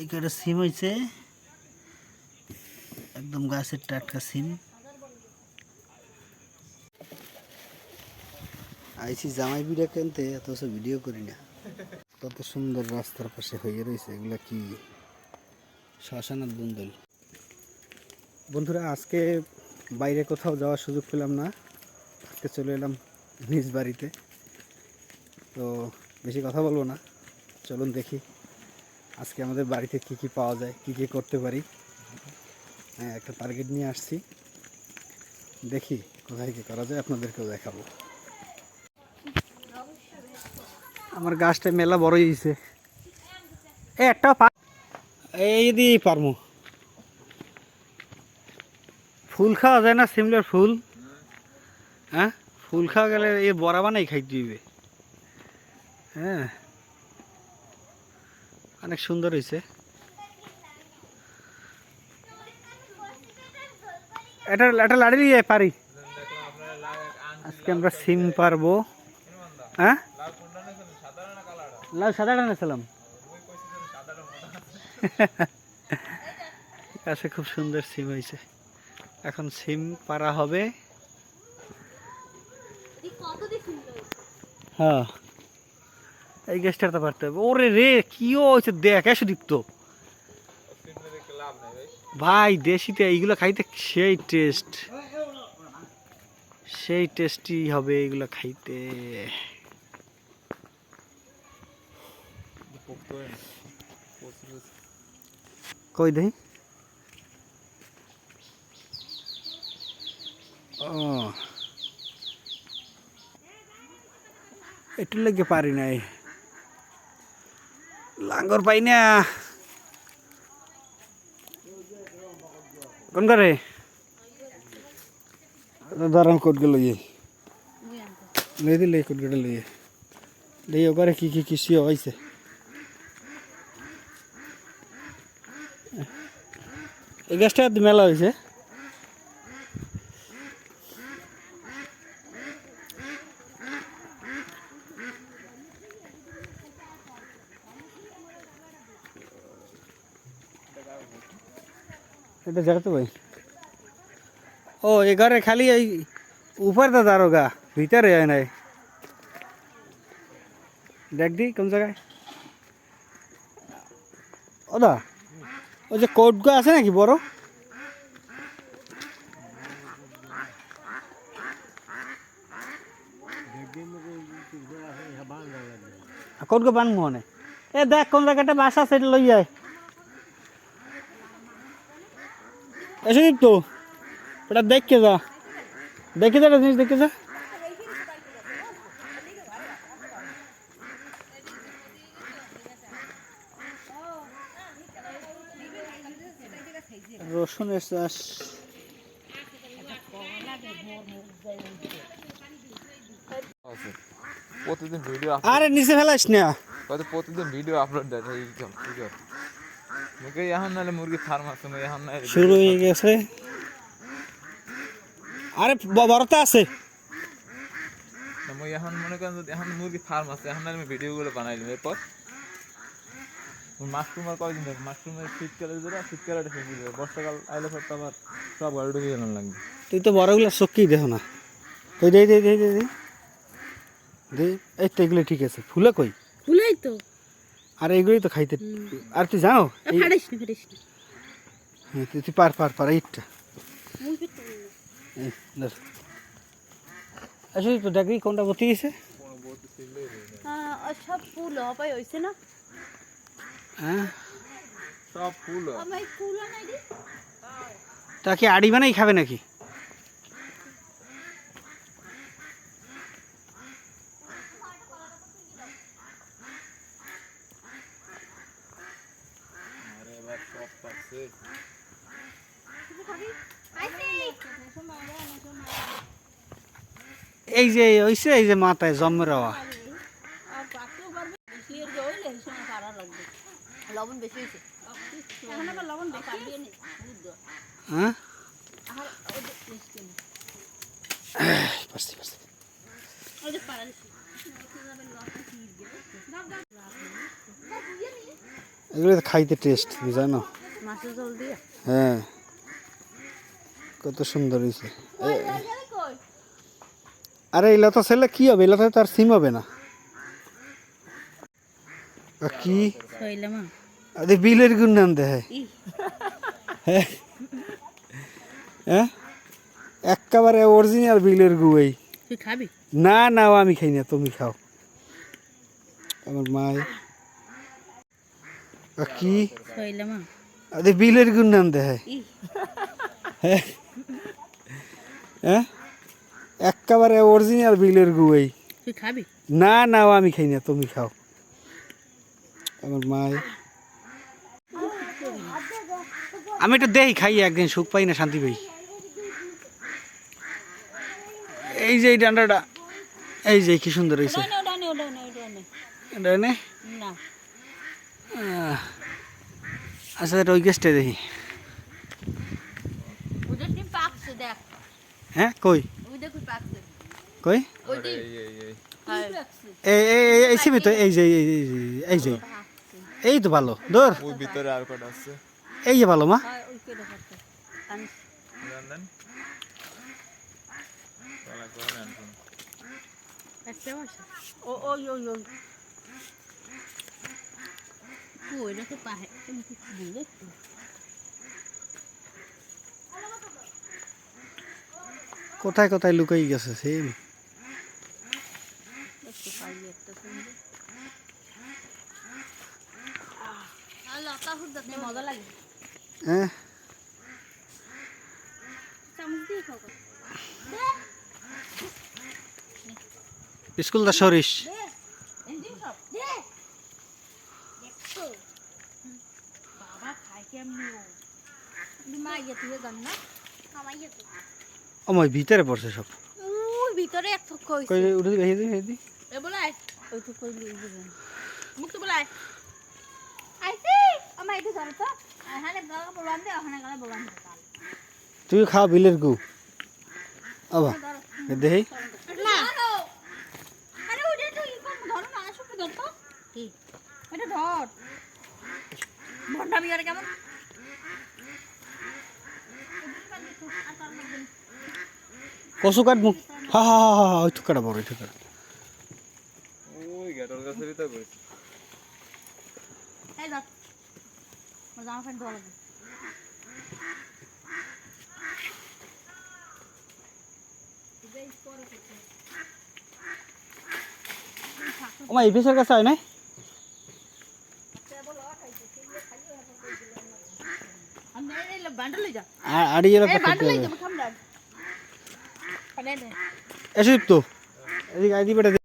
এই সিম হয়েছে একদম গাছের টাটকা সিম। আইসি জামাই বিড়া কিনতে, অথচ ভিডিও করি না। কত সুন্দর রাস্তার পাশে হয়ে রয়েছে এগুলা কি শ্মশানার বন্দল বন্ধুরা, আজকে বাইরে কোথাও যাওয়ার সুযোগ পেলাম না। আজকে চলে এলাম নিজ বাড়িতে। তো বেশি কথা বলব না। চলুন দেখি। আজকে আমাদের বাড়িতে কি কি পাওয়া যায়, কি কি করতে পারি? হ্যাঁ একটা টার্গেট নিয়ে আসছি। দেখি কোথায় কি করা যায়, আপনাদেরকেও দেখাবো। আমার গাছটা মেলা বড় হয়েছে। এ, একটা এই দি পারমু ফুল খাওয়া যায় না, সিমলার ফুল? হ্যাঁ? ফুল খাওয়া গেলে এই বড়া বানাই খাই দিবে হ্যাঁ? অনেক সুন্দর হয়েছে এটা এটা লাড়ি নিয়ে পারি। আজকে আমরা সিম পারব। হ্যাঁ? লাল সাদাটা নিয়েছিলাম গাছে খুব সুন্দর সিম হয়েছে এখন সিম পারা হবে। হ্যাঁ। এই গ্যাসটা তো পারতে হবে। ওরে রে, কি হয়েছে? দেখ, এসে দীপ্ত। ভাই, দেশিতে এইগুলো খাইতে সেই টেস্ট সেই টেস্টি হবে এইগুলো খাইতে। কই দেই? ও। একটু লেগে পারি নাই। লাঙ্গর পাই না কোন করে দাঁড়ান কোট গেল ইয়ে লই দিলে কোট গেলে লইয়ে লই ওখানে কি কি কৃষি হয়েছে এই গাছটা মেলা হয়েছে এটা জায়গা ভাই। ও এ খালি এই উপর দা দারোগা ভিতরে হয় নাই। দেখ দি কোন জায়গায়। ওদা, ওই যে কোটগো আছে নাকি বড়? কোটগো বান মনে এ দেখ কোন জায়গাটা বাসা সেটা লই যায় এসে তো? ওটা দেখকে যা। দেখে যা জিনিস দেখে যা। রসুনের চাষ। প্রতিদিন ভিডিও আরে নিচে ফেলাস না। প্রতিদিন ভিডিও আপলোড দেয় মুখে এখন নাহলে মুরগি ফার্ম আছে মুই এখন নাহলে শুরু হয়ে গেছে আরে ব- বড়টা আছে মুই এখন মনে করেন যদি এখন মুরগি ফার্ম আছে এখন নাহলে আমি ভিডিওগুলো বানাইলাম এরপর মাশরুম আর কয়দিন থাকবে মাশরুমের শীতকালে যেটা শীতকালে এটা ফেঁকে দেবে বর্ষাকাল আইলে তো আবার সব ঘরে ঢুকে গেলাম লাগবে তুই তো বড়গুলো চোখকেই দেখো না দে দে দে দে দে দে এই তো এগুলো ঠিক আছে ফুলে কই ফুলেই তো আর এইগুলোই তো খাইতে আর তুই যাও। হ্যাঁ, তুই পার পার পার পেতে আসলে তো দেখবি কোনটা বতি গেছে সব ফুল হবাই হইছে না? হ্যাঁ। সব ফুল। আমার ফুল নাই রে তা কি আড়ি বানাই খাবে নাকি? এই যে হইছে এই যে মাথায় লাগবে লবণ বেশি হইছে এখন আবার লবণ বেশি। দিয়ে নে হ্যাঁ? আর ওদের পারছি পারছি ওদের পারা দিছি এগুলো খাইতে টেস্ট জানো হ্যাঁ। কত সুন্দর হয়েছে। আরে এলা তো ছেলে কি হবে? এলা তো তার সিম হবে না। কি? আরে বিলের গুণ নাম দেয় হ্যাঁ। হ্যাঁ। একেবারে অরিজিনাল বিলের তুই খাবি? না না আমি খাই না তুমি খাও। আমার মায় কি? কইলাম আরে বিলের গুণ নাম দেয় হ্যাঁ হ্যাঁ একেবারে অরিজিনাল বিলের তুই খাবি? না না আমি খাই না তুমি খাও। আমার মায় আমি একটু দেই খাই একদিন সুখ পাই না শান্তি পাই। এই যে এই ডান্ডাটা এই যে কি সুন্দর হয়েছে ওটা আচ্ছা ওই গেস্টে দেখি। হ্যাঁ কই? ওই দেখ পাকছে। কই? এই এই এই হ্যাঁ। এই এই ছিবি তো এই যে এই যে- এই যে- এই তো ভালো ওই ভিতরে আর কটা আছে? এই যে ভালো মা। হয় ও ওই ওই ওই। ওই এটা তো পাহে। তুমি কি বুঝলে কোথায় কোথায় লুকাই গেছে সেম একটু পাই একটা সুন্দর নে, মজা লাগে হ্যাঁ চামচ দিয়ে খাও স্কুল দা সরিস বাবা খাই কেমনি ও মা ইয়ে তুই জান না আমার ইয়ে তো অময় ভিতরে পড়ছে সব। ওই ভিতরে এক থক কইছে কই এ বলাই ওই তো কইলি এই বুঝেন মুখ তো বলাই আইছি। আমার এটা জানো তো। এখানে গলা বলবান দে ওখানে গলা বলবান দে তুই খা বিলের গু। আবা দেহি না আরে তো ইকম ধরো না আসো তো ধর তো কি? এটা ধর। কেমন? কসু কাটবো হা হা হা হা হা, ওই ঠুকাটা বড় ওই ঠুকাটা ওই গেটর কাছে ভিতরে কইছে। এই ধর আমার এই কাছে হয় নাই? আর আড়িয়ে এই রাখতে বান্ডল লই যা। খাম দাও আরে নে এসে তো। এদিকে আইডি বেটা